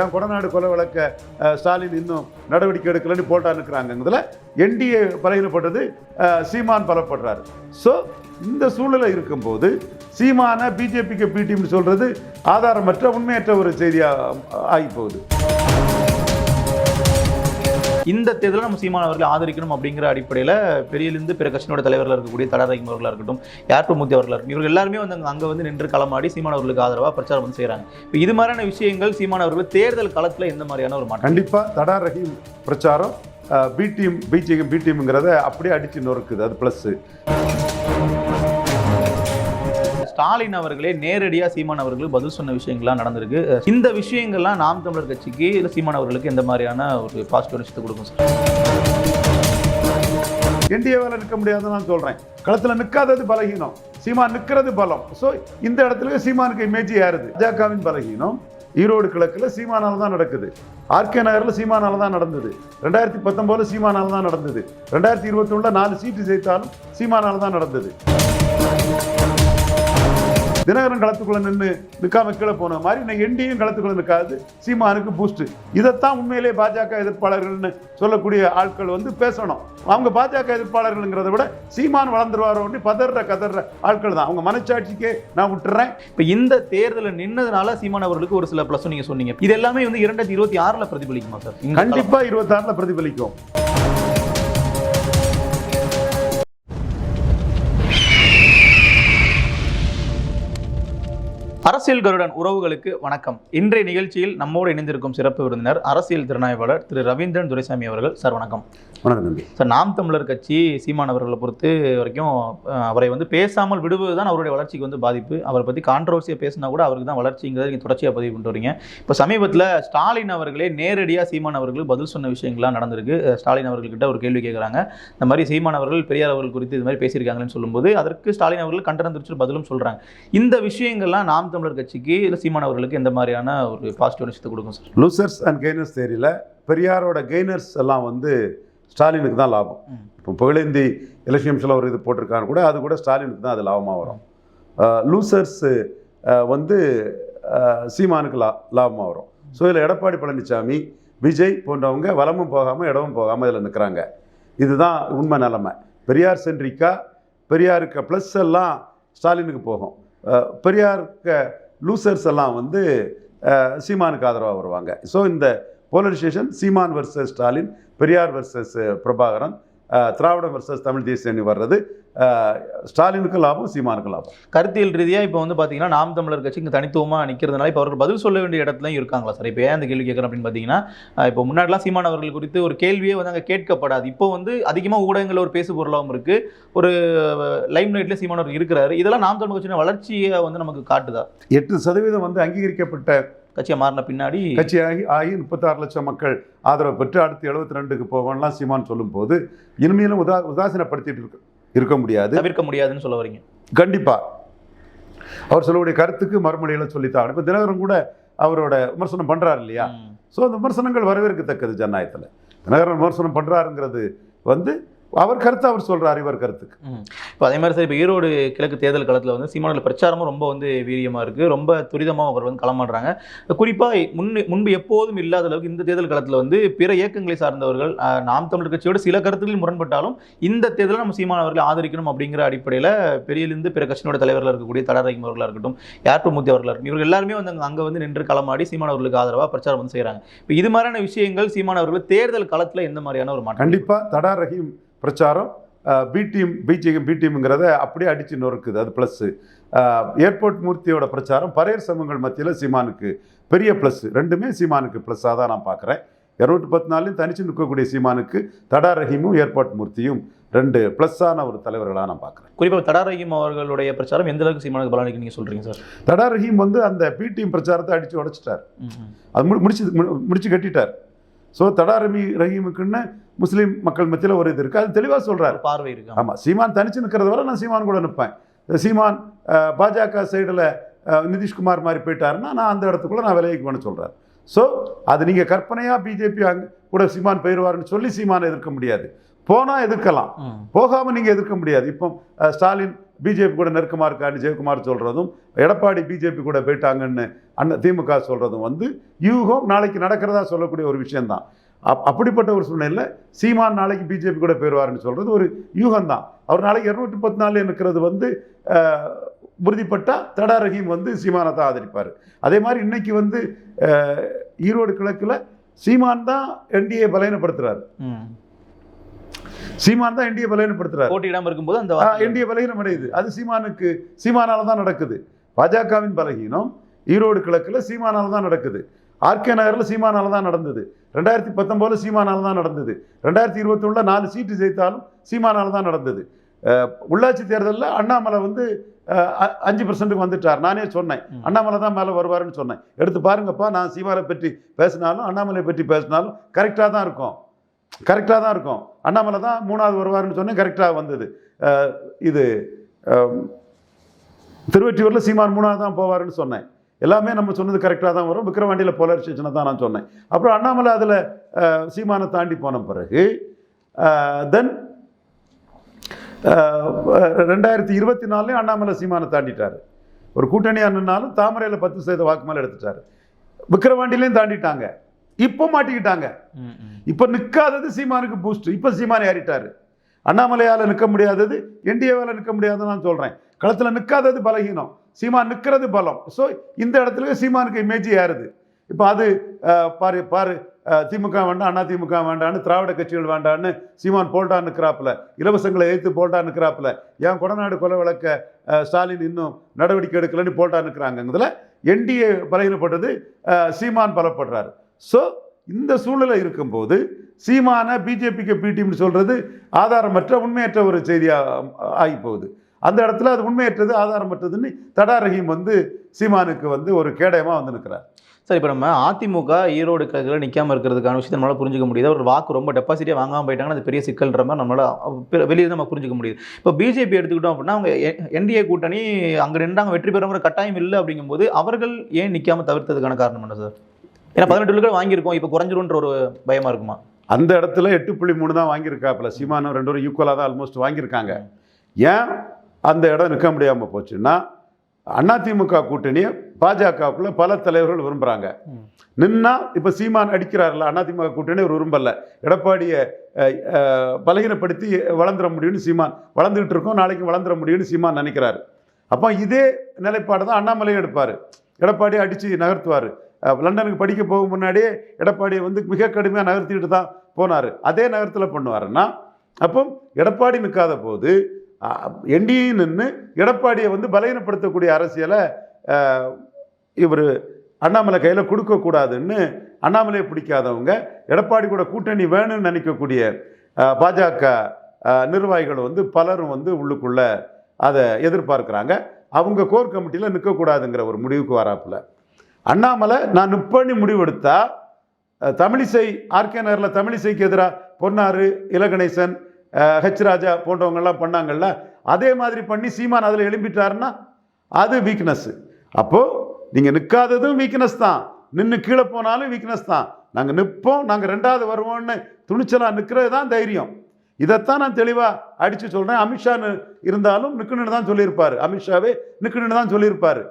ஏன் கொடநாடு கொலை வழக்க ஸ்டாலின் இன்னும் நடவடிக்கை எடுக்கலன்னு போட்டா இருக்கிறாங்கிறதுல என்டிஏ பலகீனப்பட்டது சீமான் பலப்படுறாரு. ஸோ இந்த சூழ்நிலை இருக்கும்போது சீமான பிஜேபிக்கு பிடிஎம்னு சொல்றது ஆதாரமற்ற உண்மையற்ற ஒரு செய்தியாக ஆகி போகுது இந்த தேர்தலை நம்ம சீமான் அவர்களை ஆதரிக்கணும் அப்படிங்கிற அடிப்படையில் பெரியலிருந்து பிற கட்சியினோட தலைவர்களாக இருக்கக்கூடிய தடாரகம் அவர்களாக இருக்கட்டும் யார்பு மூர்த்தி அவர்களாக இருக்கட்டும் இவர்கள் எல்லாருமே வந்து அங்கே அங்கே வந்து நின்று களமாடி சீமான் அவர்களுக்கு ஆதரவாக பிரச்சாரம் வந்து செய்கிறாங்க இப்போ இது மாதிரியான விஷயங்கள் சீமான் அவர்கள் தேர்தல் களத்தில் எந்த மாதிரியான ஒரு மாற்றம்? கண்டிப்பாக தடா ரஹீம் பிரச்சாரம் பி டீம் பிஜேபி பி டீம்ங்கிறத அப்படியே அடித்து நொறுக்குது அது ப்ளஸ்ஸு ஸ்டாலின் அவர்களே நேரடியாக சீமான் அவர்களுக்கு பதில் சொன்ன விஷயங்கள்லாம் நடந்திருக்கு. இந்த விஷயங்கள்லாம் நாம் தமிழர் கட்சிக்கு இல்லை சீமான் அவர்களுக்கு எந்த மாதிரியான ஒரு பாசிட்டிவ் விஷயத்தை கொடுக்கும் சார் என்டிஏவால் நிற்க முடியாதுன்னு நான் சொல்கிறேன் களத்தில் நிற்காதது பலகீனம். சீமான் நிற்கிறது பலம். ஸோ இந்த இடத்துல சீமானுக்கு இமேஜ் ஏறுது பாஜகவின் பலகீனம். ஈரோடு கிழக்கில் சீமானால் தான் நடக்குது. ஆர்கே நகரில் சீமானால் தான் நடந்தது. ரெண்டாயிரத்தி பத்தொம்போதில் சீமானால் தான் நடந்தது. ரெண்டாயிரத்தி இருபத்தி நாலு சீட்டு ஜெயித்தாலும் சீமானால் தான் நடந்தது. தினகரன் களத்துக்குள்ள நின்று நிற்காம கீழே போன மாதிரி இன்னைக்கு என்டியும் களத்துக்குள்ள நிற்காது சீமானுக்கு பூஸ்ட் இதைத்தான் உண்மையிலே பாஜக எதிர்ப்பாளர்கள்னு சொல்லக்கூடிய ஆட்கள் வந்து பேசணும். அவங்க பாஜக எதிர்ப்பாளர்கள்ங்கிறத விட சீமான் வளர்ந்துருவாரோ பதற கதற ஆட்கள் தான். அவங்க மனச்சாட்சிக்கே நான் விட்டுறேன். இப்போ இந்த தேர்தலில் நின்னதுனால சீமான் அவர்களுக்கு ஒரு சில ப்ளஸ் நீங்க சொன்னீங்க. இது எல்லாமே வந்து இரண்டாயிரத்தி இருபத்தி ஆறில் பிரதிபலிக்குமா சார்? கண்டிப்பா இருபத்தாறுல பிரதிபலிக்கும். அரசியல் கருடன் உறவுகளுக்கு வணக்கம். இன்றைய நிகழ்ச்சியில் நம்மோடு இணைந்திருக்கும் சிறப்பு விருந்தினர் அரசியல் திறனாய்வாளர் திரு ரவீந்திரன் துரைசாமி அவர்கள். சார் வணக்கம். வணக்கம் தம்பி. சார் நாம் தமிழர் கட்சி சீமான் அவர்களை பொறுத்து வரைக்கும் அவரை வந்து பேசாமல் விடுவது தான் அவருடைய வளர்ச்சிக்கு வந்து பாதிப்பு. அவரை பற்றி கான்ட்ரவர்சியாக பேசினா கூட அவருக்கு தான் வளர்ச்சிங்கிறத நீங்கள் தொடர்ச்சியாக பதிவு பண்ணிட்டு வரீங்க. இப்போ சமீபத்தில் ஸ்டாலின் அவர்களே நேரடியாக சீமான் அவர்களுக்கு பதில் சொன்ன விஷயங்கள்லாம் நடந்திருக்கு. ஸ்டாலின் அவர்கள்கிட்ட ஒரு கேள்வி கேட்குறாங்க இந்த மாதிரி சீமான் அவர்கள் பெரியார் அவர்கள் குறித்து இது மாதிரி பேசியிருக்காங்கன்னு சொல்லும்போது அதற்கு ஸ்டாலின் அவர்கள் கண்டனம் தெரிவிச்சு பதிலும் சொல்கிறாங்க இந்த விஷயங்கள்லாம் நாம் தமிழர் கட்சிக்கு இல்லை சீமான் அவர்களுக்கு எந்த மாதிரியான ஒரு பாசிட்டிவ் விஷயத்தை கொடுக்கும் சார்? லூசர்ஸ் அண்ட் கெய்னர்ஸ் தேரியில் பெரியாரோட கெய்னர்ஸ் எல்லாம் வந்து ஸ்டாலினுக்கு தான் லாபம். இப்போ புகழேந்தி எலெக்ஷன்ஸில் ஒரு இது போட்டிருக்காங்க கூட அது கூட ஸ்டாலினுக்கு தான் அது லாபமாக வரும். லூசர்ஸ் வந்து சீமானுக்கு லா லாபமாக வரும். ஸோ இதில் எடப்பாடி பழனிசாமி விஜய் போன்றவங்க வலமும் போகாமல் இடமும் போகாமல் இதில் நிற்கிறாங்க இதுதான் உண்மை நிலைமை. பெரியார் சென்ட்ரிக்கா பெரியாருக்கு ப்ளஸ் எல்லாம் ஸ்டாலினுக்கு போகும். பெரியாருக்கு லூசர்ஸ் எல்லாம் வந்து சீமானுக்கு ஆதரவாக வருவாங்க. ஸோ இந்த polarisation Seeman versus Stalin Periyar versus Prabhakaran திராவிடம் வர்சஸ் தமிழ் தேசியன்னு வர்றது. அஹ், ஸ்டாலினுக்கு லாபம் சீமானுக்கு லாபம். கருத்தியல் ரீதியாக இப்போ வந்து பார்த்தீங்கன்னா நாம் தமிழர் கட்சி இங்கே தனித்துவமாக நிற்கிறதுனால இப்போ அவர்கள் பதில் சொல்ல வேண்டிய இடத்துலையும் இருக்காங்களா சார்? இப்போ ஏன் அந்த கேள்வி கேட்குறேன் அப்படின்னு பார்த்தீங்கன்னா இப்போ முன்னாடிலாம் சீமான் அவர்கள் குறித்து ஒரு கேள்வியே வந்து அங்கே கேட்கப்படாது. இப்போ வந்து அதிகமாக ஊடகங்கள் ஒரு பேசு பொருளாகவும் இருக்குது ஒரு லைம் லைட்ல சீமான் அவர்கள் இருக்கிறாரு. இதெல்லாம் நாம் தமிழர் கட்சியின் வளர்ச்சியை வந்து நமக்கு காட்டுதா? எட்டு சதவீதம் வந்து அங்கீகரிக்கப்பட்ட கட்சியை மாறின பின்னாடி கட்சியாகி ஆகி முப்பத்தாறு லட்சம் மக்கள் ஆதரவு பெற்று அடுத்து எழுபத்தி ரெண்டுக்கு போகணும்லாம் சீமான் சொல்லும்போது இனிமேலும் உதா உதாசீனப்படுத்திட்டு இருக்க இருக்க முடியாது. தவிர்க்க முடியாதுன்னு சொல்ல வரீங்க. கண்டிப்பா. அவர் சொல்லக்கூடிய கருத்துக்கு மறுமொழிகளை சொல்லித்தான். இப்போ தினகரன் கூட அவரோட விமர்சனம் பண்றாரு இல்லையா. ஸோ அந்த விமர்சனங்கள் வரவேற்கத்தக்கது ஜனநாயகத்தில். தினகரன் விமர்சனம் பண்றாருங்கிறது வந்து அவர் கருத்து அவர் சொல்றாரு இவர் கருத்துக்கு. இப்போ அதே மாதிரி சார் இப்போ ஈரோடு கிழக்கு தேர்தல் களத்தில் வந்து சீமானோட பிரச்சாரமும் ரொம்ப வந்து வீரியமாக இருக்குது ரொம்ப துரிதமாக அவர் வந்து களமாடுறாங்க குறிப்பாக முன் முன்பு எப்போதும் இல்லாத அளவுக்கு இந்த தேர்தல் களத்தில் வந்து பிற இயக்கங்களை சார்ந்தவர்கள் நாம் தமிழர் கட்சியோட சில கருத்துக்கள் முரண்பட்டாலும் இந்த தேர்தலை நம்ம சீமான் அவர்களை ஆதரிக்கணும் அப்படிங்கிற அடிப்படையில் பெரியலிருந்து பிற கட்சியினோட தலைவர்களாக இருக்கக்கூடிய தடாரகம் அவர்களாக இருக்கட்டும் யார்பு மூர்த்தி அவர்களாக இருக்கட்டும் இவர்கள் எல்லாருமே வந்து அங்கே வந்து நின்று களமாடி சீமான் அவர்களுக்கு ஆதரவாக பிரச்சாரம் வந்து செய்கிறாங்க இப்போ இது மாதிரியான விஷயங்கள் சீமான் அவர்கள் தேர்தல் களத்தில் எந்த மாதிரியான ஒரு மாற்றம்? கண்டிப்பா தடா ரஹீம் பிரச்சாரம். பி டீம் பிஜேபி பி டீம்ங்கிறத அப்படியே அடிச்சு நொறுக்குது. அது ப்ளஸ் ஏர்போர்ட் மூர்த்தியோட பிரச்சாரம் பரையர் சமூகங்கள் மத்தியில் சீமானுக்கு பெரிய ப்ளஸ் ரெண்டுமே சீமானுக்கு ப்ளஸ்ஸாக தான் நான் பார்க்குறேன் இரநூத்தி பத்து நாள்லையும் தனிச்சு நிற்கக்கூடிய சீமானுக்கு தடா ரஹீமும் ஏர்போர்ட் மூர்த்தியும் ரெண்டு ப்ளஸ்ஸான ஒரு தலைவர்களாக நான் பார்க்குறேன் குறிப்பாக தடாரகம் அவர்களுடைய பிரச்சாரம் எந்த அளவுக்கு சீமானுக்கு பலனளிக்கு நீங்கள் சொல்கிறீங்க சார்? தடா ரஹீம் வந்து அந்த பி டீம் பிரச்சாரத்தை அடித்து உடைச்சிட்டார். அது முடி முடிச்சு முடிச்சு கட்டிட்டார். ஸோ தடா ரமி ரஹீமுக்குன்னு முஸ்லீம் மக்கள் மத்தியில் ஒரு இது இருக்குது அது தெளிவாக சொல்கிறார் பார்வை இருக்கு. ஆமாம் சீமான் தனிச்சு நிற்கிறத வரை நான் சீமான் கூட நிற்பேன் சீமான் பாஜக சைடில் நிதிஷ்குமார் மாதிரி போயிட்டாருன்னா நான் அந்த இடத்துக்குள்ள நான் விலகிக்குவேன்னு சொல்கிறார் ஸோ அது நீங்கள் கற்பனையாக பிஜேபி அங்கே கூட சீமான் போயிடுவாருன்னு சொல்லி சீமானை எதிர்க்க முடியாது. போனால் எதிர்க்கலாம். போகாமல் நீங்கள் எதிர்க்க முடியாது. இப்போ ஸ்டாலின் பிஜேபி கூட நெருக்கமாக இருக்கான்னு ஜெயக்குமார் சொல்கிறதும் எடப்பாடி பிஜேபி கூட போயிட்டாங்கன்னு அண்ணன் திமுக சொல்கிறதும் வந்து யூகம் நாளைக்கு நடக்கிறதா சொல்லக்கூடிய ஒரு விஷயம்தான். அப் அப்படிப்பட்ட ஒரு சூழ்நிலையில் சீமான் நாளைக்கு பிஜேபி கூட போயிடுவாருன்னு சொல்கிறது ஒரு யூகம்தான். அவர் நாளைக்கு இரநூத்தி பத்து நாளில் இருக்கிறது வந்து அஹ், உறுதிப்பட்டா தடா ரஹீம் வந்து சீமானை தான் ஆதரிப்பார். அதே மாதிரி இன்னைக்கு வந்து ஈரோடு கிழக்கில் சீமான் தான் என்டிஏ பலகீனப்படுத்துறாரு. ம். சீமான் தான் என்டிஏ பலகீனப்படுத்துறாரு. போட்டியிடாம இருக்கும்போது அந்த என்டிஏ பலகீனம் அடையுது. அது சீமானுக்கு சீமானால தான் நடக்குது. பாஜகவின் பலகீனம் ஈரோடு கிழக்கில் சீமானால தான் நடக்குது. ஆர்கே நகரில் சீமானால தான் நடந்தது. ரெண்டாயிரத்தி பத்தொம்போதுல சீமானால தான் நடந்தது. ரெண்டாயிரத்தி இருபத்தொன்னில் நாலு சீட்டு ஜெயித்தாலும் சீமானால தான் நடந்தது. உள்ளாட்சி தேர்தலில் அண்ணாமலை வந்து அஞ்சு பர்சன்ட்டுக்கு வந்துட்டார். நானே சொன்னேன். அண்ணாமலை தான் மேலே வருவாருன்னு சொன்னேன். எடுத்து பாருங்கப்பா நான் சீமானை பற்றி பேசினாலும் அண்ணாமலை பற்றி பேசினாலும் கரெக்டாக தான் இருக்கும். கரெக்டாக தான் இருக்கும். அண்ணாமலை தான் மூணாவது வருவாருன்னு சொன்னேன். கரெக்டாக வந்தது. இது திருவெற்றியூரில் சீமான் மூணாவது தான் போவாருன்னு சொன்னேன். எல்லாமே நம்ம சொன்னது கரெக்டாக தான் வரும். விக்ரவாண்டியில் போலரைசேஷனை தான் நான் சொன்னேன். அப்புறம் அண்ணாமலை அதில் சீமானை தாண்டி போன பிறகு தென் ரெண்டாயிரத்தி இருபத்தி நாலுலேயும் அண்ணாமலை சீமானை தாண்டிட்டார். ஒரு கூட்டணியாக நின்னாலும் தாமரையில் பத்து சதவீத வாக்கு மேலே எடுத்துட்டார். விக்ரவாண்டிலையும் தாண்டிட்டாங்க. இப்போ மாட்டிக்கிட்டாங்க. இப்போ நிற்காதது சீமானுக்கு பூஸ்ட் இப்போ சீமான் ஏறிட்டாரு. அண்ணாமலையால் நிற்க முடியாதது என்டிஏவால் நிற்க முடியாதுன்னு நான் சொல்கிறேன் களத்தில் நிற்காதது பலகீனம். சீமான் நிற்கிறது பலம். ஸோ இந்த இடத்துல சீமானுக்கு இமேஜ் ஏறுது. இப்போ அது பாரு பாரு திமுக வேண்டாம் அண்ணா திமுக வேண்டான்னு திராவிட கட்சிகள் வேண்டான்னு சீமான் போல்டா நிற்கிறாப்புல இலவசங்களை எதிர்த்து போல்டா நிற்கிறாப்புல ஏன் கொடநாடு கொலை வழக்க ஸ்டாலின் இன்னும் நடவடிக்கை எடுக்கலன்னு போல்டா நிற்கிறாங்கிறதுல என்டிஏ பலகீனப்பட்டது சீமான் பலப்படுறாரு. ஸோ இந்த சூழ்நிலை இருக்கும்போது சீமான பிஜேபிக்கு பிடிம்னு சொல்கிறது ஆதாரமற்ற உண்மையற்ற ஒரு செய்தியாக ஆகி போகுது அந்த இடத்துல அது உண்மையற்றது ஆதாரமற்றதுன்னு தடா ரஹீம் வந்து சீமானுக்கு வந்து ஒரு கேடயமாக வந்து நிற்கிறார் சார் இப்போ நம்ம அதிமுக ஈரோடு கிழக்கில் நிற்காம இருக்கிறதுக்கான விஷயத்தை நம்மளால புரிஞ்சுக்க முடியுது. ஒரு வாக்கு ரொம்ப டெபாசிட்டே வாங்காம போயிட்டாங்கன்னா அது பெரிய சிக்கல்ன்ற மாதிரி நம்மளால வெளியே நம்ம புரிஞ்சுக்க முடியுது. இப்போ பிஜேபி எடுத்துக்கிட்டோம் அப்படின்னா அவங்க என்டிஏ கூட்டணி அங்கே நின்றாங்க வெற்றி பெறுங்கிற கட்டாயம் இல்லை அப்படிங்கும்போது அவர்கள் ஏன் நிற்காம தவிர்த்ததுக்கான காரணம் என்ன சார்? ஏன்னா பதினெட்டு விழுக்காடு வாங்கியிருக்கோம் இப்போ குறைஞ்சிரும்ன்ற ஒரு பயமா இருக்குமா? அந்த இடத்துல எட்டு புள்ளி மூணு தான் வாங்கியிருக்காப்புல. சீமானும் ரெண்டு பேரும் ஈக்குவலாக தான் ஆல்மோஸ்ட் வாங்கியிருக்காங்க. ஏன்? அந்த இடம் நிற்க முடியாமல் போச்சுன்னா அதிமுக கூட்டணியை பாஜகவுக்குள்ள பல தலைவர்கள் விரும்புகிறாங்க நின்னா இப்போ சீமான் அடிக்கிறார்ல அதிமுக கூட்டணி ஒரு விரும்பல. எடப்பாடியை பலகீனப்படுத்தி வளர்ந்துட முடியும்னு சீமான் வளர்ந்துக்கிட்டு இருக்கோம் நாளைக்கு வளர்ந்துட முடியும்னு சீமான் நினைக்கிறாரு. அப்போ இதே நிலைப்பாடு தான் அண்ணாமலையும் எடுப்பார். எடப்பாடியை அடித்து நகர்த்துவார். லண்டனுக்கு படிக்க போகும் முன்னாடியே எடப்பாடியை வந்து மிக கடுமையாக நகர்த்திட்டு தான் போனார். அதே நகரத்தில் பண்ணுவாருன்னா அப்போ எடப்பாடி நிற்காத போது என்டிஏ நின்று எடப்பாடியை வந்து பலகீனப்படுத்தக்கூடிய அரசியலை இவர் அண்ணாமலை கையில் கொடுக்கக்கூடாதுன்னு அண்ணாமலையை பிடிக்காதவங்க எடப்பாடி கூட கூட்டணி வேணும்னு நினைக்கக்கூடிய பாஜக நிர்வாகிகள் வந்து பலரும் வந்து உள்ளுக்குள்ள அதை எதிர்பார்க்குறாங்க. அவங்க கோர் கமிட்டியில் நிற்கக்கூடாதுங்கிற ஒரு முடிவுக்கு வராப்பில். அண்ணாமலை நான் நிப்பண்ணி முடிவெடுத்தா தமிழிசை ஆர்கே நகரில் தமிழிசைக்கு எதிராக பொன்னாறு இலகணேசன் ஹெச் ராஜா போன்றவங்கெல்லாம் பண்ணாங்கல்ல அதே மாதிரி பண்ணி சீமான் அதில் எழும்பிட்டாருன்னா அது வீக்னஸ் அப்போது நீங்கள் நிற்காததும் வீக்னஸ் தான். நின்று கீழே போனாலும் வீக்னஸ் தான். நாங்கள் நிற்போம் நாங்கள் ரெண்டாவது வருவோம்னு துணிச்சலாக நிற்கிறது தான் தைரியம். இதைத்தான் நான் தெளிவாக அடித்து சொல்கிறேன் அமித்ஷான்னு இருந்தாலும் நிற்கணுன்னு தான் சொல்லியிருப்பார். அமித்ஷாவே நிற்கணுன்னு தான் சொல்லியிருப்பார்.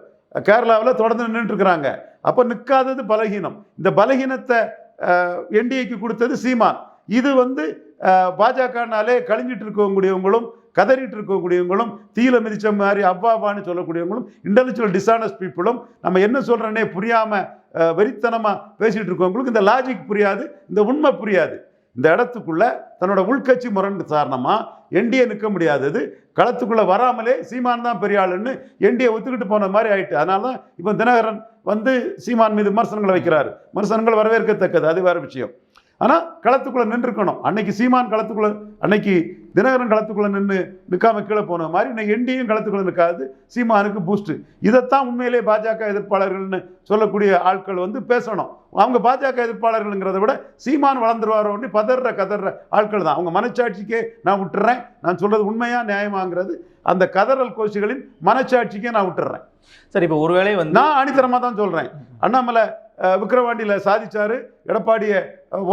கேரளாவில் தொடர்ந்து நின்றுட்டுருக்குறாங்க அப்போ நிற்காதது பலகீனம். இந்த பலகீனத்தை என்டிஏக்கு கொடுத்தது சீமான். இது வந்து பாஜகனாலே கழிஞ்சிட்டு இருக்கக்கூடியவங்களும் கதறிட்டு இருக்கக்கூடியவங்களும் தீயில மிதிச்ச மாதிரி அவ்வாவான்னு சொல்லக்கூடியவங்களும் இன்டெலிஜுவல் டிஸானஸ்ட் பீப்புளும் நம்ம என்ன சொல்கிறேனே புரியாமல் வெறித்தனமாக பேசிகிட்டு இருக்கவங்களுக்கு இந்த லாஜிக் புரியாது இந்த உண்மை புரியாது. இந்த இடத்துக்குள்ள தன்னோட உள்கட்சி முரண் காரணமாக என்டிஏ நிற்க முடியாதது களத்துக்குள்ளே வராமலே சீமான் தான் பெரிய ஆளுன்னு என்டிஏ ஒத்துக்கிட்டு போன மாதிரி ஆயிட்டு. அதனால தான் இப்போ தினகரன் வந்து சீமான் மீது விமர்சனங்களை வைக்கிறாரு. விமர்சனங்கள் வரவேற்கத்தக்கது அது வேற விஷயம். ஆனால் களத்துக்குள்ள நின்றுக்கணும். அன்னைக்கு சீமான் களத்துக்குள்ள அன்னைக்கு தினகரன் களத்துக்குள்ள நின்று நிற்காம கீழே போன மாதிரி இன்னைக்கு என்டியும் களத்துக்குள்ள நிற்காது சீமானுக்கு பூஸ்ட் இதைத்தான் உண்மையிலே பாஜக எதிர்ப்பாளர்கள்னு சொல்லக்கூடிய ஆட்கள் வந்து பேசணும். அவங்க பாஜக எதிர்ப்பாளர்கள்ங்கிறத விட சீமான் வளர்ந்துருவாரோன்னு பதற கதற ஆட்கள் தான். அவங்க மனச்சாட்சிக்கே நான் விட்டுறேன். நான் சொல்றது உண்மையா நியாயமாங்கிறது அந்த கதறல் கோஷிகளின் மனச்சாட்சிக்கே நான் விட்டுறேன். சார் இப்போ ஒருவேளை வந்து நான் அணித்தரமாக தான் சொல்கிறேன் அண்ணாமலை அஹ், விக்கிரவாண்டியில் சாதிச்சாரு. எடப்பாடியை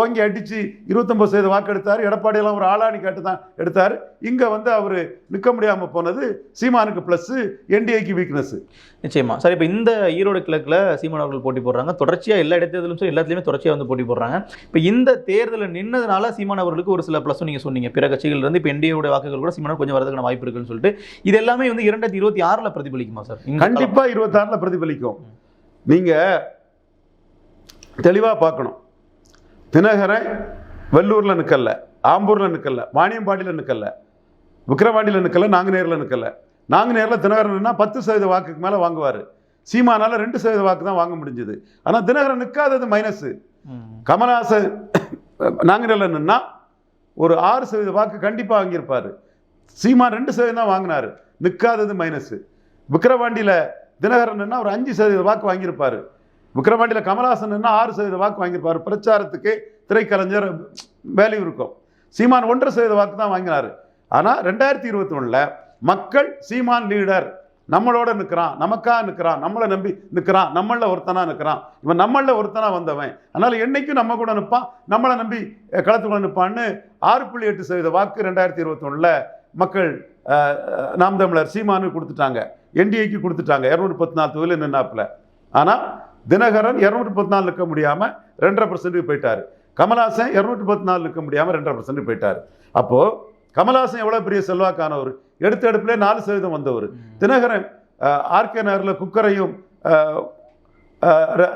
ஓங்கி அடித்து இருபத்தொம்பது சதவீத வாக்கு எடுத்தார். எடப்பாடியெல்லாம் ஒரு ஆளானி கேட்டு தான் எடுத்தார். இங்கே வந்து அவர் நிற்க முடியாமல் போனது சீமானுக்கு ப்ளஸ்ஸு என்டிஏக்கு வீக்னஸ் நிச்சயமா. சார் இப்போ இந்த ஈரோடு கிழக்குல சீமான் அவர்கள் போட்டி போடுறாங்க. தொடர்ச்சியா எல்லா இடைத்தேர்தலும் சரி எல்லாத்துலயுமே தொடர்ச்சியா வந்து போட்டி போடுறாங்க. இப்போ இந்த தேர்தலில் நின்னதுனால சீமான் அவர்களுக்கு ஒரு சில ப்ளஸ் நீங்க சொன்னீங்க. பிற கட்சிகள் இருந்து இப்போ என்டிஏவோட வாக்குகள் கூட சீமான் கொஞ்சம் வரதுக்கான வாய்ப்பு இருக்குன்னு சொல்லிட்டு. இது எல்லாமே வந்து இரண்டாயிரத்தி இருபத்தி ஆறுல பிரதிபலிக்குமா சார்? இந்த கண்டிப்பா இருபத்தாறுல பிரதிபலிக்கும். நீங்க தெளிவா பார்க்கணும். தினகரன் வெள்ளூர்ல நிக்கல ஆம்பூர்ல நிக்கல வாணியம்பாடியில நிக்கல விக்கிரவாண்டியில நிக்கல நாங்குநேரில் நிக்கல. நாங்குநேரில் தினகரன்னா பத்து சதவீத வாக்குக்கு மேல வாங்குவாரு. சீமானால ரெண்டு சதவீத வாக்கு தான் வாங்க முடிஞ்சது. ஆனா தினகரன் நிற்காதது மைனஸ். கமலஹாசன் நாங்குநேரில் நின்னா ஒரு ஆறு சதவீத வாக்கு கண்டிப்பா வாங்கியிருப்பாரு. சீமான் ரெண்டு சதவீதம் தான் வாங்கினாரு. நிற்காதது மைனஸ் விக்கிரவாண்டியில தினகரன் ஒரு அஞ்சு சதவீத வாக்கு வாங்கியிருப்பாரு. விக்கிரவாண்டியில கமலஹாசன் ஆறு சதவீத வாக்கு வாங்கியிருப்பார்? பிரச்சாரத்துக்கு திரைக்கலைஞர் வேல்யூ இருக்கும். சீமான் ஒன்றரை சதவீத வாக்கு தான் வாங்கினாரு. ஆனால் ரெண்டாயிரத்தி இருபத்தி ஒன்றில் மக்கள் சீமான் லீடர் நம்மளோட நிற்கிறான் நமக்கா நிற்கிறான் நம்மளை நம்பி நிற்கிறான் நம்மள ஒருத்தனா நிற்கிறான் இவன் நம்மள ஒருத்தனா வந்தவன். அதனால என்னைக்கும் நம்ம கூட நிற்பான் நம்மளை நம்பி களத்துக்குள்ள நிற்பான்னு ஆறு புள்ளி எட்டு சதவீத வாக்கு ரெண்டாயிரத்தி இருபத்தொன்னில் மக்கள் நாம் தமிழர் சீமானு கொடுத்துட்டாங்க. என்டிஏக்கு கொடுத்துட்டாங்க. இரநூறு பத்து நாலு தொகுதியில் நின்னாப்புல. ஆனால் தினகரன் இரநூத்தி பத்து நாலு நிற்க முடியாமல் ரெண்டரை பர்சன்ட்டுக்கு போயிட்டாரு. கமலஹாசன் இரநூத்தி பத்து நாலு நிற்க முடியாமல் ரெண்டரை பர்சன்ட் போயிட்டாரு. அப்போது கமலஹாசன் எவ்வளோ பெரிய செல்வாக்கானவர்? எடுத்த எடுப்பிலே நாலு சதவீதம் வந்தவர். தினகரன் ஆர்கே நகரில் குக்கரையும்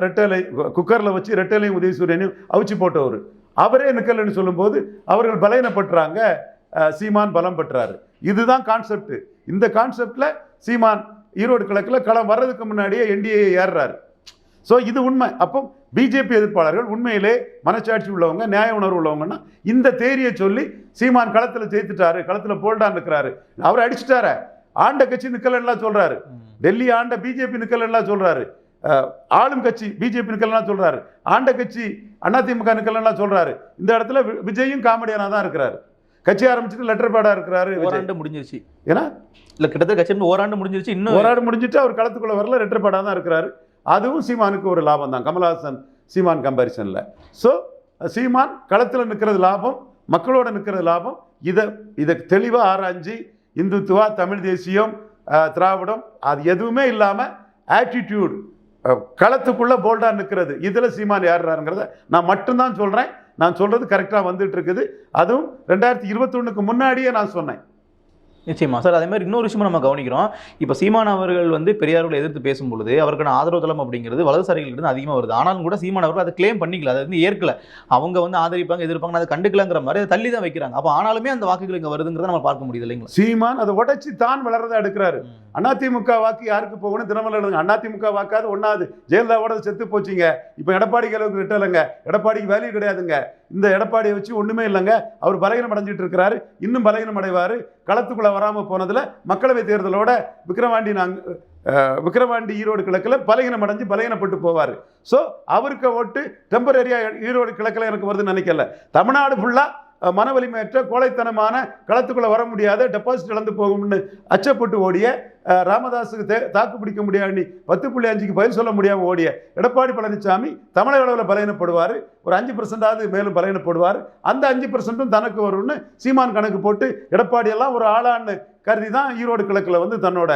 ரெட்டலை குக்கரில் வச்சு ரெட்டலையும் உதயசூரியனையும் அவிச்சு போட்டவர். அவரே நிக்கலன்னு சொல்லும்போது அவர்கள் பலவீனப்பட்டுறாங்க அஹ், சீமான் பலம் பெற்றாரு. இதுதான் கான்செப்ட் இந்த கான்செப்ட்ல சீமான் ஈரோடு கிழக்கில் களம் வர்றதுக்கு முன்னாடியே என்டிஏ ஏறுறாரு. ஸோ இது உண்மை. அப்போ பிஜேபி எதிர்ப்பாளர்கள் உண்மையிலே மனச்சாட்சி உள்ளவங்க நியாய உணர்வு உள்ளவங்கன்னா இந்த தேரியை சொல்லி சீமான் களத்தில் ஜெயித்துட்டாரு களத்தில் போல்டான் இருக்கிறாரு. அவர் அடிச்சிட்டாரு. ஆண்ட கட்சி நிக்கலன்னுலாம் சொல்றாரு. டெல்லி ஆண்ட பிஜேபி நிக்கலன்னுலாம் சொல்றாரு. ஆளும் கட்சி பிஜேபி நிக்கலன்லாம் சொல்றாரு. ஆண்ட கட்சி அதிமுக நிக்கலன்லாம் சொல்றாரு. இந்த இடத்துல விஜயும் காமெடியனா தான் இருக்கிறாரு. கட்சி ஆரம்பிச்சுட்டு லெட்டர் பேடா இருக்கிறாரு ஓராண்டு முடிஞ்சிருச்சு. ஏன்னா? இல்ல கிட்டத்தட்ட கட்சி ஓராண்டு முடிஞ்சிருச்சு இன்னும் போராடு முடிஞ்சிட்டு அவர் களத்துக்குள்ள வரல ரெட்டர் பேடா தான் இருக்கிறாரு. அதுவும் சீமானுக்கு ஒரு லாபம் தான் கமலஹாசன் சீமான் கம்பாரிசனில் ஸோ சீமான் களத்தில் நிற்கிறது லாபம் மக்களோட நிற்கிறது லாபம். இதை இதை தெளிவாக ஆராய்ஞ்சு இந்துத்துவா தமிழ் தேசியம் திராவிடம் அது எதுவுமே இல்லாமல் ஆட்டிடியூட் களத்துக்குள்ளே போல்டாக நிற்கிறது இதில் சீமான் ஏறுறாருங்கிறத நான் மட்டும்தான் சொல்கிறேன் நான் சொல்கிறது கரெக்டாக வந்துட்டு இருக்குது. அதுவும் ரெண்டாயிரத்தி இருபத்தொன்னுக்கு முன்னாடியே நான் சொன்னேன். நிச்சயமா. சார் அதே மாதிரி இன்னொரு விஷயமும் நம்ம கவனிக்கிறோம். இப்போ சீமான் அவர்கள் வந்து பெரியார்களை எதிர்த்து பேசும்பொழுது அவருக்கான ஆதரவு தளம் அப்படிங்கிறது வலதுசாரிகளுக்கு இருந்து அதிகமாக வருது. ஆனாலும் கூட சீமான் அவர்கள் அதை கிளைம் பண்ணிக்கல. அதை வந்து ஏற்கல. அவங்க வந்து ஆதரிப்பாங்க எதிர்ப்பாங்க அதை கண்டுக்கலங்கிற மாதிரி அதை தள்ளி தான் வைக்கிறாங்க. அப்போ ஆனாலுமே அந்த வாக்குகள் இங்கே வருதுங்கிறத நம்ம பார்க்க முடியுது இல்லைங்களா? சீமான் அதை உடைச்சி தான் வளர்றதை எடுக்கிறாரு. அதிமுக வாக்கு யாருக்கு போகணும் தினமலர் எழுதுங்க. அதிமுக வாக்காது ஒன்னாவது ஜெயலலிதாவோட செத்து போச்சுங்க. இப்போ எடப்பாடி அளவுக்கு விட்டலைங்க. எடப்பாடிக்கு வேல்யூ கிடையாதுங்க. இந்த எடப்பாடியை வச்சு ஒன்றுமே இல்லைங்க. அவர் பலகீனம் அடைஞ்சிட்டு இருக்கிறாரு இன்னும் பலகீனம் அடைவார் களத்துக்குள்ளே வராமல் போனதில் மக்களவை தேர்தலோட விக்கிரவாண்டி நாங்கள் விக்ரவாண்டி விக்கிரவாண்டி ஈரோடு கிழக்கில் பலகீனம் அடைஞ்சு பலகீனப்பட்டு போவார். ஸோ அவருக்கு ஓட்டு டெம்பரரியாக ஈரோடு கிழக்கில் எனக்கு வருதுன்னு நினைக்கல. தமிழ்நாடு ஃபுல்லாக மன வலிமையற்ற கோழைத்தனமான களத்துக்குள்ளே வர முடியாத டெபாசிட் இழந்து போகும்னு அச்சப்பட்டு ஓடிய ராமதாஸுக்கு தே தாக்கு பிடிக்க முடியாது பத்து புள்ளி அஞ்சுக்கு பதில் சொல்ல முடியாமல் ஓடிய எடப்பாடி பழனிசாமி தமிழக அளவில் பலகீனப்படுவார். ஒரு அஞ்சு பர்சன்டாவது மேலும் பலகீனப்படுவார். அந்த அஞ்சு பர்சன்ட்டும் தனக்கு வரும்னு சீமான் கணக்கு போட்டு எடப்பாடியெல்லாம் ஒரு ஆளான்னு கருதி தான் ஈரோடு கிழக்கில் வந்து தன்னோட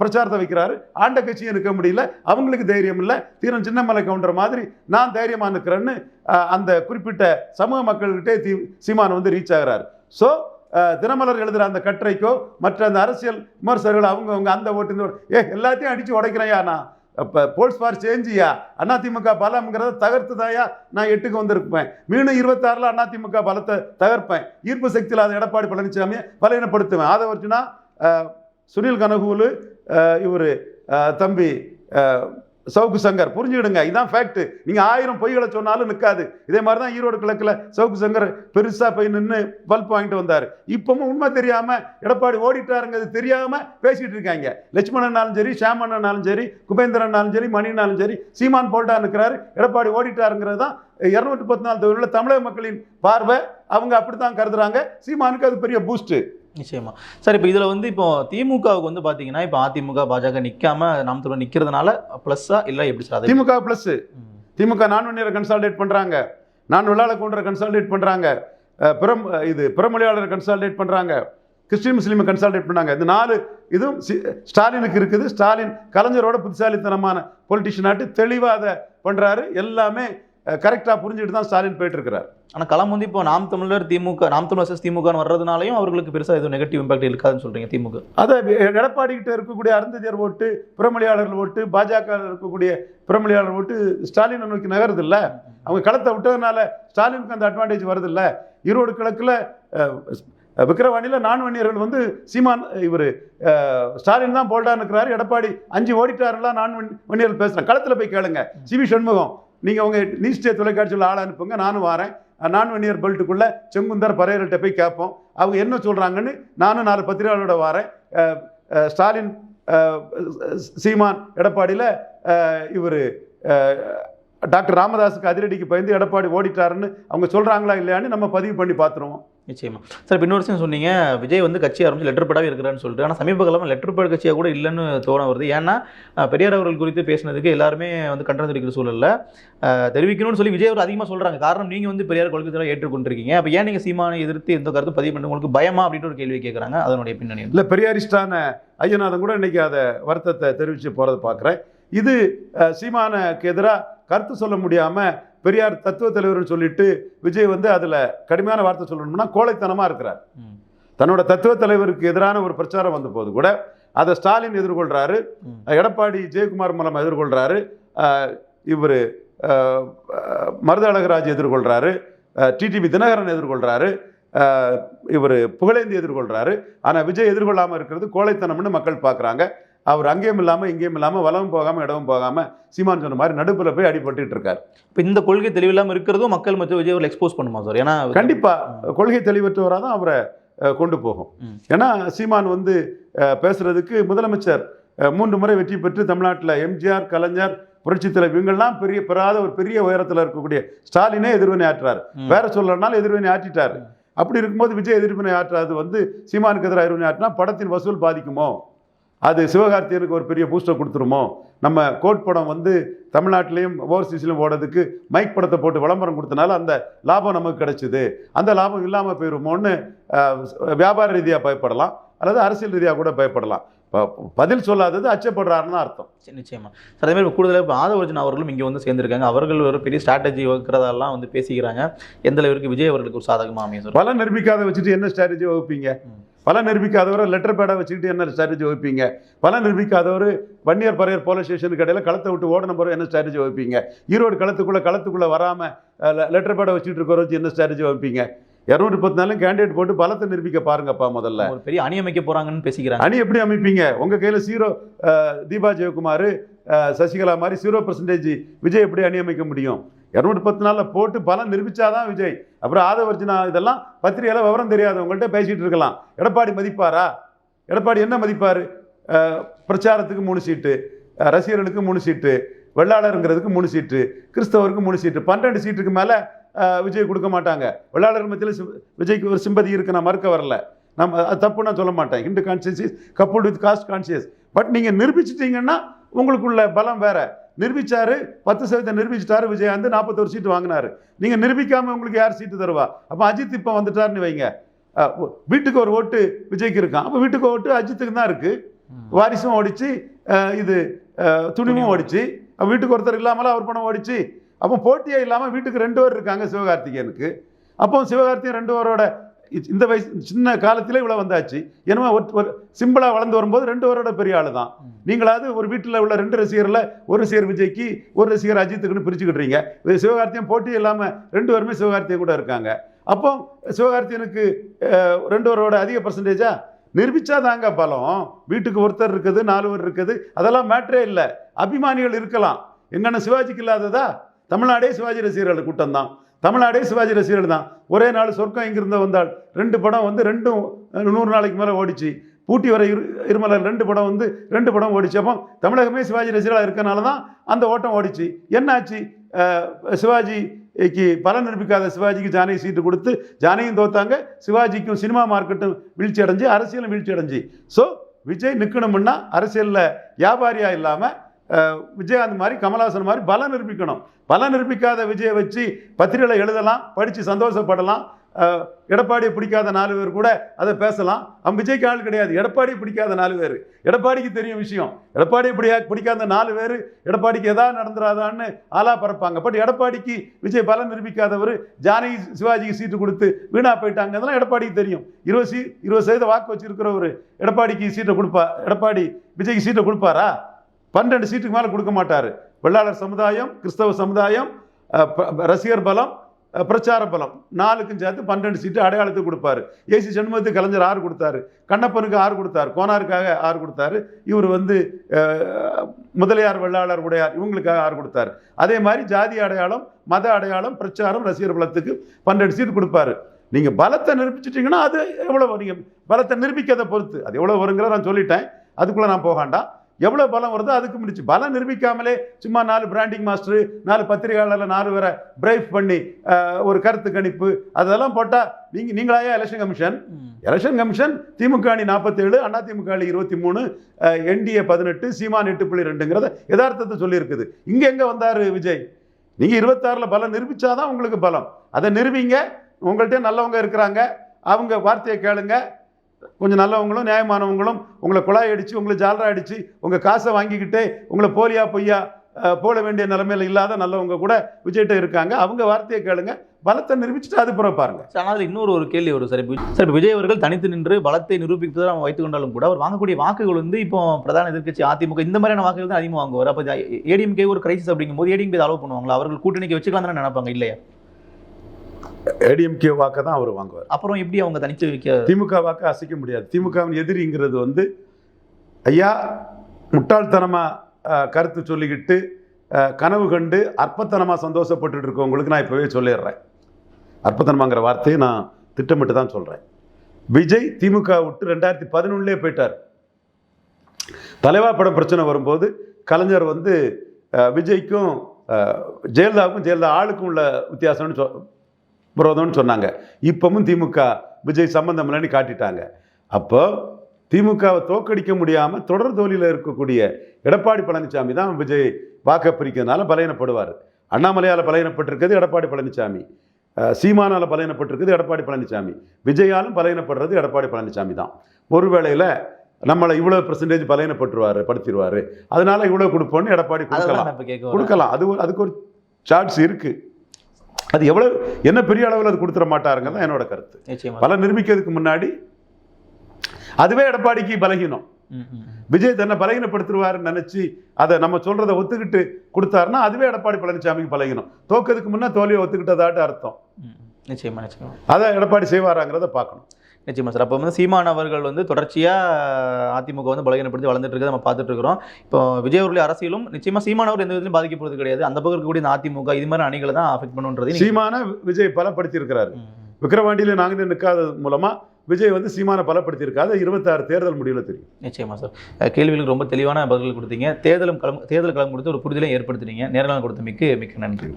பிரச்சாரத்தை வைக்கிறாரு. ஆண்ட கட்சியும் இருக்க முடியல. அவங்களுக்கு தைரியம் இல்லை. தீரன் சின்னமலை கவுண்டர் மாதிரி நான் தைரியமாக இருக்கிறேன்னு அந்த குறிப்பிட்ட சமூக மக்கள்கிட்டே தி சீமான் வந்து ரீச் ஆகிறாரு. ஸோ தினமலர் எழுதுகிற அந்த கட்டுரைக்கோ மற்ற அந்த அரசியல் விமர்சகர்கள் அவங்க அவங்க அந்த ஓட்டு ஏ எல்லாத்தையும் அடித்து உடைக்கிறையா நான் இப்போ போல்ஸ் ஃபார் சேஞ்சியா? அதிமுக பலம்ங்கிறத தகர்த்து தாயா நான் எட்டுக்கு வந்திருப்பேன். மீண்டும் இருபத்தாறில் அதிமுக பலத்தை தகர்ப்பேன். ஈர்ப்பு சக்தி இல்லாத எடப்பாடி பழனிசாமியை பலவீனப்படுத்துவேன். அதை வச்சுனா சுனில் கனகூலு இவர் தம்பி சவுக்கு சங்கர். புரிஞ்சுக்கிடுங்க. இதான் ஃபேக்ட் நீங்கள் ஆயிரம் பொய்களை சொன்னாலும் நிற்காது இதே மாதிரி தான் ஈரோடு கிழக்கில் சவுக்கு சங்கர் பெருசாக போய் நின்று பல்ப் வாங்கிட்டு வந்தார். இப்பவும் உண்மை தெரியாமல் எடப்பாடி ஓடிட்டாருங்கிறது தெரியாமல் பேசிகிட்டு இருக்காங்க. லட்சுமணனாலும் சரி ஷாமண்ணனாலும் சரி குபேந்திரனாலும் சரி மணினாலும் சரி சீமான் போல்டா இருக்கிறாரு எடப்பாடி ஓடிட்டாருங்கிறது தான் இரநூத்தி பத்து நாலு தொகுதியில் தமிழக மக்களின் பார்வை. அவங்க அப்படித்தான் கருதுறாங்க. சீமானுக்கு அது பெரிய பூஸ்ட்டு நிச்சயமா. சார் இப்போ இதுல வந்து இப்போ திமுகவுக்கு வந்து பாத்தீங்கன்னா இப்போ அதிமுக பாஜக நிக்காம நாம் தொடர் நிக்கிறதுனால பிளஸ்ஸா இல்ல எப்படி சார் திமுக பிளஸ். திமுக நான் வன்னியரை கன்சால்டேட் பண்ணுறாங்க நான் வெள்ளாள கவுண்டரை கன்சால்டேட் பண்ணுறாங்க பிறம் இது பிறமொழியாளரை கன்சால்டேட் பண்ணுறாங்க கிறிஸ்டின் முஸ்லீமை கன்சால்டேட் பண்ணாங்க. இந்த நாலு இதுவும் ஸ்டாலினுக்கு இருக்குது. ஸ்டாலின் கலைஞரோட புத்திசாலித்தனமான பொலிட்டிஷியனாட்டு தெளிவாக அதை பண்ணுறாரு எல்லாமே கரெக்டாக புரிஞ்சுட்டு தான் ஸ்டாலின் போயிட்டு இருக்கிறார் ஆனா களம் வந்து இப்போ நாம் தமிழர் திமுக நாம் தமிழர் versus திமுக வர்றதுனாலையும் அவர்களுக்கு பெருசா எதுவும் நெகட்டிவ் இம்பாக்ட் இருக்காதுன்னு சொல்றீங்க திமுக. அதை எடப்பாடி கிட்ட இருக்கக்கூடிய அருந்ததியர் ஓட்டு பிறமொழியாளர்கள் ஓட்டு பாஜக இருக்கக்கூடிய பிறமொழியாளர் ஓட்டு ஸ்டாலினை நோக்கி நகருது இல்ல அவங்க களத்தை விட்டதுனால ஸ்டாலினுக்கு அந்த அட்வான்டேஜ் வருது இல்ல ஈரோடு கிழக்குல விக்கிரவாணியில் நான் வன்னியர்கள் வந்து சீமான் இவர் ஸ்டாலின் தான் போல்டா இருக்கிறாரு எடப்பாடி அஞ்சு ஓடிட்டாருலாம் நான் வன்- வன்னியர்கள் பேசுகிறேன் களத்தில் போய் கேளுங்க. சிவி சண்முகம் நீங்கள் உங்கள் நீஸ்டே தொலைக்காட்சியில் ஆள் அனுப்புங்க நானும் வரேன். நான் வெனியர் பெல்ட்டுக்குள்ளே செங்குந்தர் பரையர்கிட்ட போய் கேட்போம். அவங்க என்ன சொல்கிறாங்கன்னு நானும் நாலு பத்திரிகையாளரோட வரேன். ஸ்டாலின் சீமான் எடப்பாடியில் இவர் டாக்டர் ராமதாஸுக்கு அதிரடிக்கு பயந்து எடப்பாடி ஓடிட்டாருன்னு அவங்க சொல்கிறாங்களா இல்லையான்னு நம்ம பதிவு பண்ணி பார்த்துருவோம். நிச்சயமா. சார் இப்போ இன்னொரு விஷயம் சொன்னீங்க. விஜய் வந்து கட்சி ஆரம்பிச்சு லெட்டர் பேடாவே இருக்கிறான்னு சொல்லிட்டு. ஆனால் சமீப காலமாக லெட்டர் பேட் கட்சியாக கூட இல்லைன்னு தோண வருது. ஏன்னா பெரியார் அவர்கள் குறித்து பேசினதுக்கு எல்லாருமே வந்து கண்டனம் தெரிவிக்கிற சூழலில் தெரிவிக்கணும்னு சொல்லி விஜய் அவர் அதிகமாக சொல்கிறாங்க காரணம் நீங்கள் வந்து பெரியார் கொள்கை ஏற்றுக்கொண்டிருக்கீங்க. அப்போ ஏன் நீங்கள் சீமானை எதிர்த்து எந்த கருத்து பதிவு பண்ணி உங்களுக்கு பயமா அப்படின்னு ஒரு கேள்வி கேட்குறாங்க அதனுடைய பின்னணி இல்லை பெரியாரிஸ்டான ஐயநாதன் கூட இன்னைக்கு அதை வருத்தத்தை தெரிவித்து போகிறத பார்க்குறேன் இது சீமானுக்கு எதிராக கருத்து சொல்ல முடியாமல் பெரியார் தத்துவ தலைவர்னு சொல்லிட்டு விஜய் வந்து அதில் கடுமையான வார்த்தை சொல்லணும்னா கோழைத்தனமாக இருக்கிறார். தன்னோட தத்துவ தலைவருக்கு எதிரான ஒரு பிரச்சாரம் வந்த போது கூட அதை ஸ்டாலின் எதிர்கொள்றாரு ம். எடப்பாடி ஜெயக்குமார் மூலம் எதிர்கொள்றாரு இவர் மருத அழகராஜ் எதிர்கொள்றாரு டிடிவி தினகரன் எதிர்கொள்றாரு இவர் புகழேந்தி எதிர்கொள்றாரு ஆனால் விஜய் எதிர்கொள்ளாமல் இருக்கிறது கோழைத்தனம்னு மக்கள் பார்க்குறாங்க அவர் அங்கேயும் இல்லாமல் இங்கேயும் இல்லாமல் வலமும் போகாமல் இடமும் போகாமல் சீமான் சொன்ன மாதிரி நடுப்புல போய் அடிபட்டுட்டு இருக்கார். இப்போ இந்த கொள்கை தெளிவில்லாம இருக்கிறதும் மக்கள் மத்திய விஜய் அவர்கள் எக்ஸ்போஸ் பண்ணுமா சார் ஏன்னா கண்டிப்பா. கொள்கை தெளிவற்றவராக தான் அவரை கொண்டு போகும். ஏன்னா சீமான் வந்து பேசுறதுக்கு முதலமைச்சர் மூன்று முறை வெற்றி பெற்று தமிழ்நாட்டில் எம்ஜிஆர் கலைஞர் புரட்சித் தலைவர் இவங்கெல்லாம் பெரிய பெறாத ஒரு பெரிய உயரத்தில் இருக்கக்கூடிய ஸ்டாலினே எதிர்வினை ஆற்றுறாரு ம். வேற சொல்லனாலும் எதிர்வினை ஆற்றிட்டாரு. அப்படி இருக்கும்போது விஜய் எதிர்வினை ஆற்றாது வந்து சீமானுக்கு எதிராக எதிர்வினை ஆற்றினா படத்தின் வசூல் பாதிக்குமோ? அது சிவகார்த்தியனுக்கு ஒரு பெரிய பூஸ்டர் கொடுத்துருமோ? நம்ம கோட் படம் வந்து தமிழ்நாட்டிலையும் ஓவர்சீஸ்லையும் ஓடுறதுக்கு மைக் படத்தை போட்டு விளம்பரம் கொடுத்தனால அந்த லாபம் நமக்கு கிடைச்சிது. அந்த லாபம் இல்லாமல் போயிருமோன்னு வியாபார ரீதியாக பயப்படலாம் அல்லது அரசியல் ரீதியாக கூட பயப்படலாம். பதில் சொல்லாதது அச்சப்படுறாருன்னு அர்த்தம். சரி, நிச்சயமா. சார் அதே மாதிரி கூடுதலாக இப்போ ஆதவர்ஜன் அவர்களும் இங்கே வந்து சேர்ந்திருக்காங்க. அவர்கள் ஒரு பெரிய ஸ்ட்ராட்டஜி வகுக்கிறதெல்லாம் வந்து பேசிக்கிறாங்க. எந்த அளவிற்கு விஜய் அவர்களுக்கு ஒரு சாதகமாக அமையும் பல நிரூபிக்காத வச்சுட்டு என்ன ஸ்ட்ராட்டஜி வகுப்பீங்க. பல நிரூபிக்காதவரை லெட்டர் பேடை வச்சுக்கிட்டு என்ன ஸ்ட்ராட்டஜி வைப்பீங்க பல நிரூபிக்காதவர் வன்னியர் பரையர் போலீஸ் ஸ்டேஷனுக்கு இடையில களத்தை விட்டு ஓடின பிறகு என்ன ஸ்ட்ராட்டஜி வைப்பீங்க ஈரோடு களத்துக்குள்ள களத்துக்குள்ள வராம லெட்டர் பேடை வச்சுட்டு இருக்கிற வச்சு என்ன ஸ்ட்ராட்டஜி வைப்பீங்க இரநூத்தி பத்து நாளும் கேண்டிடேட் போட்டு பலத்தை நிரூபிக்க பாருங்கப்பா முதல்ல. ஒரு பெரிய அணி அமைக்க போறாங்கன்னு பேசிக்கிறாங்க. அணி எப்படி அமைப்பீங்க? உங்க கையில ஜீரோ தீபா ஜெயக்குமார் சசிகலா மாதிரி ஜீரோ பர்சன்டேஜ் விஜய் எப்படி அணி அமைக்க முடியும்? இரநூத்தி பத்து நாளில் போட்டு பலம் நிரூபித்தாதான் விஜய். அப்புறம் ஆதவர்ஜினா இதெல்லாம் பத்திரிகையில் விவரம் தெரியாது. உங்கள்கிட்ட பேசிகிட்டு இருக்கலாம். எடப்பாடி மதிப்பாரா? எடப்பாடி என்ன மதிப்பார்? பிரச்சாரத்துக்கு மூணு சீட்டு ரசிகர்களுக்கு மூணு சீட்டு வெள்ளாளருங்கிறதுக்கு மூணு சீட்டு கிறிஸ்தவருக்கு மூணு சீட்டு. பன்னெண்டு சீட்டுக்கு மேலே விஜய் கொடுக்க மாட்டாங்க. வெள்ளாளர் மத்தியில் விஜய்க்கு ஒரு சிம்பதி இருக்குது நான் மறுக்க வரல. நம்ம அது தப்பு நான் சொல்ல மாட்டேன். Hindu conscious couple with caste conscious. But நீங்கள் நிரூபிச்சிட்டிங்கன்னா உங்களுக்குள்ள பலம் வேறு. நிரூபிச்சாரு பத்து சதவீதம் நிரூபிச்சிட்டாரு விஜயகாந்த் நாற்பத்தொரு சீட்டு வாங்கினாரு. நீங்கள் நிரூபிக்காம உங்களுக்கு யார் சீட்டு தருவா? அப்போ அஜித் இப்போ வந்துட்டாருன்னு வைங்க. வீட்டுக்கு ஒரு ஓட்டு விஜய்க்கு இருக்கான். அப்போ வீட்டுக்கு ஓட்டு அஜித்துக்கு தான் இருக்கு. வாரிசும் ஓடிச்சு இது துணிவும் ஓடிச்சு. அப்ப வீட்டுக்கு ஒருத்தர் இல்லாமல அவர் பணம் ஓடிச்சு. அப்போ போட்டியே இல்லாமல் வீட்டுக்கு ரெண்டு பேர் இருக்காங்க சிவகார்த்திகேயனுக்கு. அப்போ சிவகார்த்திகேயன் ரெண்டு பேரோட இந்த வயசு சின்ன காலத்திலே இவ்வளோ வந்தாச்சு. என்னமோ ஒரு- சிம்பிளாக வளர்ந்து வரும்போது ரெண்டு பேரோட பெரிய ஆளு தான். நீங்களாவது ஒரு வீட்டில் உள்ள ரெண்டு ரசிகரில் ஒரு ரசிகர் விஜய்க்கு ஒரு ரசிகர் அஜித்துக்குன்னு பிரிச்சுக்கிட்டுறீங்க இது சிவகார்த்தியன் போட்டி இல்லாமல் ரெண்டு பேருமே சிவகார்த்தியன் கூட இருக்காங்க. அப்போ சிவகார்த்தியனுக்கு ரெண்டு பேரோட அதிக பர்சன்டேஜா நிரூபிச்சாதாங்க பலம். வீட்டுக்கு ஒருத்தர் இருக்குது நாலு பேர் இருக்குது. அதெல்லாம் மேட்ரே இல்லை. அபிமானிகள் இருக்கலாம். எங்கன்னு சிவாஜிக்கு இல்லாததா? தமிழ்நாடே சிவாஜி ரசிகர்கள் கூட்டம் தான். தமிழ்நாடே சிவாஜி ரசிகர்கள் தான். ஒரே நாள் சொர்க்கம் இங்கிருந்து வந்தால் ரெண்டு படம் வந்து ரெண்டும் நூறு நாளைக்கு மேலே ஓடிச்சு. பூட்டி வர இரு இருமலர் ரெண்டு படம் வந்து ரெண்டு படம் ஓடிச்சு. அப்போ தமிழகமே சிவாஜி ரசிகர்களாக இருக்கனால தான் அந்த ஓட்டம் ஓடிச்சு. என்னாச்சு சிவாஜிக்கு பலன் நிரூபிக்காத சிவாஜிக்கு ஜானகி சீட்டு கொடுத்து ஜானகியும் தோத்தாங்க. சிவாஜிக்கும் சினிமா மார்க்கெட்டும் வீழ்ச்சி அடைஞ்சு அரசியலும் வீழ்ச்சி அடைஞ்சு ஸோ விஜய் நிற்கணும்னா அரசியலில் வியாபாரியாக இல்லாமல் விஜயகாந்த் மாதிரி கமல்ஹாசன் மாதிரி பலம் நிரூபிக்கணும். பலம் நிரூபிக்காத விஜயை வச்சு பத்திரிகையில் எழுதலாம் படித்து சந்தோஷப்படலாம். எடப்பாடியை பிடிக்காத நாலு பேர் கூட அதை பேசலாம். அவன் விஜய்க்கு ஆள் கிடையாது. எடப்பாடியை பிடிக்காத நாலு பேர். எடப்பாடிக்கு தெரியும் விஷயம். எடப்பாடியை பிடியா பிடிக்காத நாலு பேர் எடப்பாடிக்கு எதாவது நடந்துடாதான்னு ஆளா பறப்பாங்க. பட் எடப்பாடிக்கு விஜய் பலம் நிரூபிக்காதவர் ஜானகி சிவாஜிக்கு சீட்டு கொடுத்து வீணாக போயிட்டாங்க. அதெல்லாம் எடப்பாடிக்கு தெரியும். இருபது சீ இருபது சதவீத வாக்கு வச்சிருக்கிறவர் எடப்பாடிக்கு சீட்டை கொடுப்பா எடப்பாடி விஜய்க்கு சீட்டை கொடுப்பாரா? பன்னெண்டு சீட்டுக்கு மேலே கொடுக்க மாட்டார். வெள்ளாளர் சமுதாயம் கிறிஸ்தவ சமுதாயம் ரசிகர் பலம் பிரச்சார பலம் நாலுக்கும் சேர்த்து பன்னெண்டு சீட்டு அடையாளத்துக்கு கொடுப்பாரு. ஏசி சண்முகத்துக்கு கலைஞர் ஆறு கொடுத்தாரு. கண்ணப்பனுக்கு ஆறு கொடுத்தார். கோனாருக்காக ஆறு கொடுத்தாரு. இவர் வந்து முதலியார் வெள்ளாளர் உடையார் இவங்களுக்காக ஆறு கொடுத்தாரு. அதே மாதிரி ஜாதி அடையாளம் மத அடையாளம் பிரச்சாரம் ரசிகர் பலத்துக்கு பன்னெண்டு சீட்டு கொடுப்பாரு. நீங்கள் பலத்தை நிரூபிச்சிட்டிங்கன்னா அது எவ்வளோ நீங்க பலத்தை நிரூபிக்கிறதை பொறுத்து. அது எவ்வளோ வருங்கிற நான் சொல்லிட்டேன். அதுக்குள்ளே நான் போகாண்டாம் எவ்வளவு பலம் வருதோ அதுக்கு முடிச்சு. பலம் நிரூபிக்காமலே சும்மா நாலு பிராண்டிங் மாஸ்டர் நாலு பத்திரிகையாளர்ல நாலு பேரை பிரைஃப் பண்ணி ஒரு கருத்து கணிப்பு அதெல்லாம் போட்டா நீங்க நீங்களாயா election commission. Election commission DMK அணி நாற்பத்தேழு அண்ணா திமுக அணி இருபத்தி மூணு என்டிஏ பதினெட்டு சீமான் எட்டு புள்ளி ரெண்டுங்கிறத யதார்த்தத்தை சொல்லியிருக்குது. இங்க எங்க வந்தாரு விஜய்? நீங்க இருபத்தாறுல பலம் நிரூபிச்சாதான் உங்களுக்கு பலம். அதை நிரூபிங்க. உங்கள்கிட்ட நல்லவங்க இருக்கிறாங்க. அவங்க வார்த்தையை கேளுங்க. கொஞ்சம் நல்லவங்களும் நியாயமானவங்களும் உங்களை குழாய் அடிச்சு உங்களை ஜாலரா அடிச்சு உங்கள் காசை வாங்கிக்கிட்டே உங்களை போலியா பொய்யா போட வேண்டிய நிலைமையில் இல்லாத நல்லவங்க கூட விஜய்கிட்ட இருக்காங்க. அவங்க வார்த்தையை கேளுங்க. பலத்தை நிரூபிச்சுட்டு அது பிறகு பாருங்க. ஆனால் இன்னொரு ஒரு கேள்வி வரும் சார். சார் இப்போ விஜய் அவர்கள் தனித்து நின்று பலத்தை நிரூபிப்பதை நம்ம வைத்துக் கொண்டாலும் கூட அவர் வாங்கக்கூடிய வாக்குகள் வந்து இப்போ பிரதான எதிர்க்கட்சி அதிமுக இந்த மாதிரியான வாக்குகள் தான் அதிகமாக வாங்குவார். அப்போ ஏடிஎம்கே ஒரு கிரைசிஸ் அப்படிங்கும்போது ஏடிஎம்கே அலோவ் பண்ணுவாங்களா? அவர்கள் கூட்டணிக்கு வச்சுக்கலாம் தானே நினைப்பாங்க இல்லையா? ஏடிஎம்கே வாக்கை தான் அவர் வாங்குவார். அப்புறம் எப்படி அவங்க தனித்து வைக்க திமுக வாக்கு அசைக்க முடியாது. திமுகவின் எதிரிங்கிறது வந்து ஐயா முட்டாள்தனமா அஹ், கருத்து சொல்லிக்கிட்டு கனவு கண்டு அற்பத்தனமா சந்தோஷப்பட்டுட்டு இருக்கவங்களுக்கு நான் இப்போவே சொல்லிடுறேன். அற்பத்தனமாங்கிற வார்த்தையை நான் திட்டமிட்டு தான் சொல்றேன். விஜய் திமுக விட்டு ரெண்டாயிரத்தி பதினொன்னுலேயே போயிட்டார். தலைவா படம் பிரச்சனை வரும்போது கலைஞர் வந்து விஜய்க்கும் ஜெயலலிதாவுக்கும் ஜெயலலிதா ஆளுக்கும் உள்ள வித்தியாசம்னு சொ விரோதம்னு சொன்னாங்க. இப்பவும் திமுக விஜய் சம்பந்தம் இல்லைன்னு காட்டிட்டாங்க. அப்போ திமுகவை தோக்கடிக்க முடியாமல் தொடர் தோல்வியில் இருக்கக்கூடிய எடப்பாடி பழனிசாமி தான் விஜய் வாக்க பிரிக்கிறதுனால பலையனப்படுவார் அண்ணாமலையால் பலையனப்பட்டிருக்கிறது எடப்பாடி பழனிசாமி. சீமானால பலையனப்பட்டிருக்கிறது எடப்பாடி பழனிசாமி. விஜயாலும் பலையனப்படுறது எடப்பாடி பழனிசாமி தான். ஒரு வேளையில் நம்மளை இவ்வளோ பெர்சன்டேஜ் பலையனப்பட்டுருவாரு படுத்திடுவார் அதனால இவ்வளோ கொடுப்போம்னு எடப்பாடி கொடுக்கலாம். கொடுக்கலாம். அது ஒரு- அதுக்கு ஒரு சார்ட்ஸ் இருக்கு. அது எவ்வளவு என்ன பெரிய அளவில் அது கொடுத்துட மாட்டாருங்க தான் என்னோட கருத்து. பல நிரூபிக்கிறதுக்கு முன்னாடி அதுவே எடப்பாடிக்கு பலகீனம். விஜய் தன்னை பலகீனப்படுத்திடுவாருன்னு நினைச்சு அதை நம்ம சொல்றதை ஒத்துக்கிட்டு கொடுத்தாருன்னா அதுவே எடப்பாடி பழனிசாமிக்கு பலகீனம். தோக்கிறதுக்கு முன்னே தோல்வியை ஒத்துக்கிட்டதாட்டு அர்த்தம். நிச்சயமா நிச்சயமா. அதை எடப்பாடி செய்வாராங்கிறத பார்க்கணும். நிச்சயமா சார். அப்போ வந்து சீமான் அவர்கள் வந்து தொடர்ச்சியாக அதிமுக வந்து பலகீனப்படுத்தி வளர்ந்துட்டு இருக்கிறத நம்ம பார்த்துட்டு இருக்கிறோம் இப்போ விஜய் அவர்களுடைய அரசியலும் நிச்சயமா சீமான் அவர் எந்த விதத்திலும் பாதிக்கப்படுறது கிடையாது. அந்த பக்கம் இருக்கக்கூடிய அதிமுக இது மாதிரி அணிகளை தான் அஃபெக்ட் பண்ணுன்றது சீமான விஜய் பலப்படுத்தி இருக்கிறாரு விக்கிரவாண்டியில நாங்கள் நிற்காதது மூலமா விஜய் வந்து சீமான பலப்படுத்தி இருக்காது இருபத்தாறு தேர்தல் முடிவில் தெரியும். நிச்சயமா சார். கேள்விகளுக்கு ரொம்ப தெளிவான பதில்கள் கொடுத்தீங்க. தேர்தலும் களம் தேர்தல் களம் கொடுத்து ஒரு புரிதலை ஏற்படுத்துனீங்க. நேரங்கள் கொடுத்த மிக்க மிக்க நன்றி.